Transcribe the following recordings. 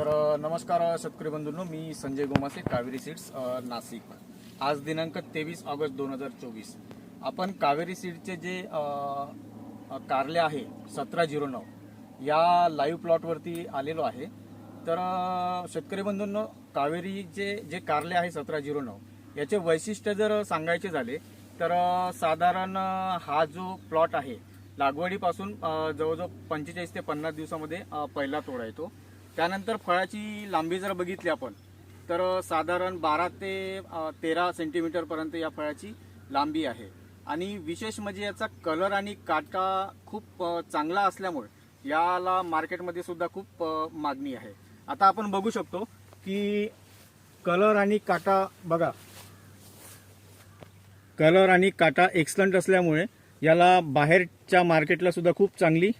तर नमस्कार शेतकरी बंधूंनो. मी संजय गोमासे कावेरी सीड्स नाशिक. आज दिनांक तेवीस ऑगस्ट दोन हजार चोवीस. आपण कावेरी सीडचे जे कारले आहे सतरा झिरो नऊ या लाईव्ह प्लॉटवरती आलेलो आहे. तर शेतकरी बंधूंनो कावेरीचे जे कारले आहे सतरा झिरो नऊ याचे वैशिष्ट्य जर सांगायचे झाले तर साधारण हा जो प्लॉट आहे लागवडीपासून जवळजवळ पंचेचाळीस ते पन्नास दिवसामध्ये पहिला तोडा येतो. त्यानंतर फळाची लांबी जर बघितली आपण तर साधारण बारा ते तेरा सेंटीमीटरपर्यंत या फळाची लांबी आहे. आणि विशेष म्हणजे याचा कलर आणि काटा खूप चांगला असल्यामुळे याला मार्केटमध्ये सुद्धा खूप मागणी आहे. आता आपण बघू शकतो की कलर आणि काटा बघा. कलर आणि काटा एक्सलंट असल्यामुळे याला बाहेरच्या मार्केटला सुद्धा खूप चांगली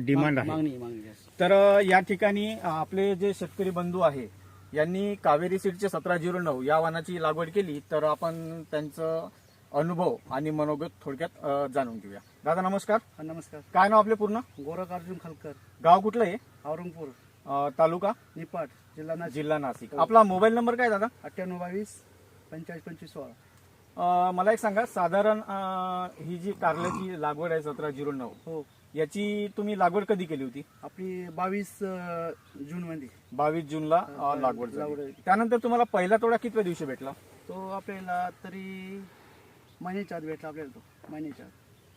डिमांड आहे. मागणी तर या ठिकाणी आपले जे शेतकरी बंधू आहे यांनी कावेरी सीडचे सतरा झिरो नऊ या वाहनाची लागवड केली तर आपण त्यांचं अनुभव आणि मनोगत थोडक्यात जाणून घेऊया. दादा नमस्कार. नमस्कार. काय नाव आपले पूर्ण? गोरख अर्जुन खालकर. गाव कुठलं आहे औरंगपूर. तालुका? निपाट जिल्हा नाशिक. जिल्हा नाशिक. आपला मोबाईल नंबर काय दादा? अठ्ठ्याण्णव बावीस पंचेचाळीस पंचवीस सोळा. मला एक सांगा साधारण अ, ही जी कारल्याची लागवड आहे सतरा झिरो नऊ हो. याची तुम्ही लागवड कधी केली होती? आपली बावीस जून मध्ये. बावीस जूनला अ, लागवड लागवड झाली. झाली. त्यानंतर तुम्हाला पहिला तोडा कितव्या दिवशी भेटला? तो आपल्याला तरी महिन्याच्या आत भेटला आपल्याला तो महिन्याच्या आत.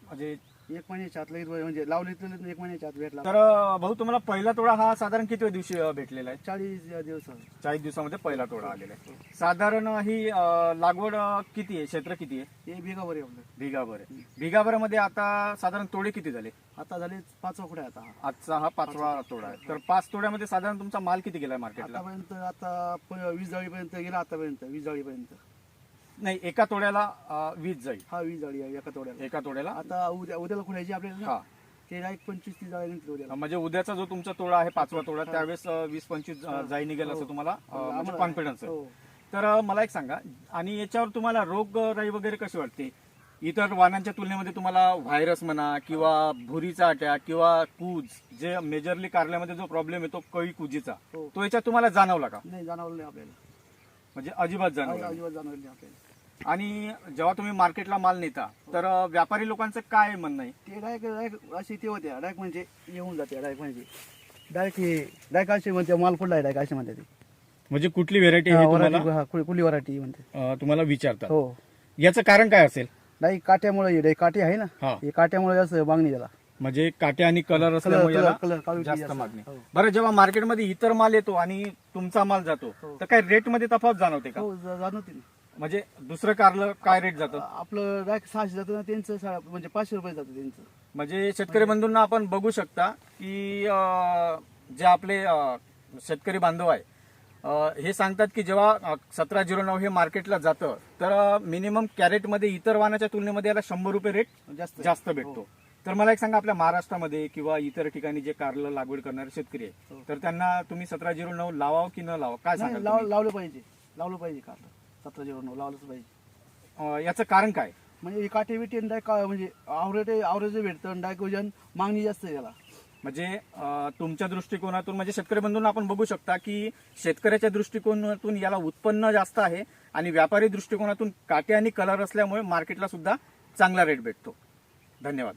म्हणजे एक महिन्याच्या आत म्हणजे लावली तर एक महिन्याच्या आत भेटला तर भाऊ तुम्हाला पहिला तोडा हा साधारण किती दिवशी भेटलेला आहे? चाळीस दिवस. चाळीस दिवसामध्ये पहिला तोडा आलेला आहे. साधारण ही अ, लागवड अ, किती आहे? क्षेत्र किती आहे? हे बिगावर आहे आपलं. बिगाभर आहे. आता साधारण तोडे किती झाले? आता झाले पाच वखड्या आता. हा. आजचा हा पाचवा तोडा आहे. तर पाच तोड्यामध्ये साधारण तुमचा माल किती गेलाय मार्केटला आतापर्यंत आता प- वीस जाळीपर्यंत गेला आतापर्यंत वीस जाळीपर्यंत नाही एका तोड्याला अ, वीस जाईल. हा वीस जाळी आहे एका तोड्याला. एका तोड्याला. आता उद्या उद्याला खुलायची आपल्याला? ना? हा. ते डायरेक्ट पंचवीस तीस जाळी निघते उद्याला. म्हणजे उद्याचा जो तुमचा तोडा आहे पाचवा तोडा त्यावेळेस अ, वीस पंचवीस अ, जाई निघेल असं तुम्हाला अ, म्हणजे आम्हाला- कॉन्फिडन्स आहे. हो. तर अ, मला एक सांगा आणि याच्यावर तुम्हाला रोगराई वगैरे कशी वाटते? इतर वाहनांच्या तुलनेमध्ये तुम्हाला व्हायरस म्हणा किंवा भुरीचा अटॅक किंवा कूज जे मेजरली कारल्यामध्ये जो प्रॉब्लेम येतो कळी कुजीचा हो. तो याच्यात तुम्हाला जाणवला का? नाही जाणवलं नाही आपल्याला. म्हणजे अजिबात अजि- जाणवला नाही. अजिबात जाणवलं नाही आपल्याला. आणि जेव्हा तुम्ही मार्केटला माल नेता तर व्यापारी लोकांचं काय म्हणणं आहे? ते डायरेक्ट डायरेक्ट अशी ते होते डायरेक्ट म्हणजे येऊन जाते डायरेक्ट म्हणजे. डायरेक्ट हे डायरेक्ट असे म्हणते माल कुठला आहे डायरेक्ट असे म्हणते ते. म्हणजे कुठली व्हेरायटी हा, हा, कुठली कुठली वराठी म्हणते. तुम्हाला विचारतात. हो. याचं कारण काय असेल? डायरेक्ट काट्यामुळे हे काटे आहे ना? हा. हे काट्यामुळे जास्त मागणी त्याला. म्हणजे काटे आणि कलर असल्यामुळे कलर याला कलर काळी जास्त जास्त. मागणी. हो. बरं जेव्हा मार्केटमध्ये इतर माल येतो आणि तुमचा माल जातो हो. तर काय रेटमध्ये तफावत जाणवते का? हो जा- जाणवते ना. म्हणजे दुसरं कारलं काय रेट जातं? आपलं डायरेक्ट सहाशे जातं ना त्यांचं म्हणजे पाचशे रुपये जातं त्यांचं. म्हणजे शेतकरी बंधूंना आपण बघू शकता की अं, जे आपले अं, शेतकरी बांधव आहे अं, हे सांगतात की जेव्हा सतरा झिरो नऊ हे मार्केटला जातं तर मिनिमम कॅरेटमध्ये इतर वाहनाच्या तुलनेमध्ये याला शंभर रुपये रेट जास्त. जास्त भेटतो. तर मला एक सांगा आपल्या महाराष्ट्रामध्ये किंवा इतर ठिकाणी जे कारलं लागवड करणारे शेतकरी आहे हो. तर त्यांना तुम्ही सतरा झिरो नऊ लावावं की न लावा काय नाही सांगाल लाव- तुम्ही? लावलं पाहिजे. लावलं पाहिजे का सतरा लावलंच पाहिजे. अं, याचं कारण काय? म्हणजे काटे बिटे डायरेक्ट म्हणजे आवरेज आवरेज भेटतं डायरेक्ट वजन मागणी जास्त आहे त्याला म्हणजे अं, तुमच्या दृष्टिकोनातून म्हणजे शेतकरी बंधूंना आपण बघू शकता की शेतकऱ्याच्या दृष्टिकोनातून याला उत्पन्न जास्त आहे आणि व्यापारी दृष्टिकोनातून काटे आणि कलर असल्यामुळे मार्केटला सुद्धा चांगला रेट भेटतो. धन्यवाद.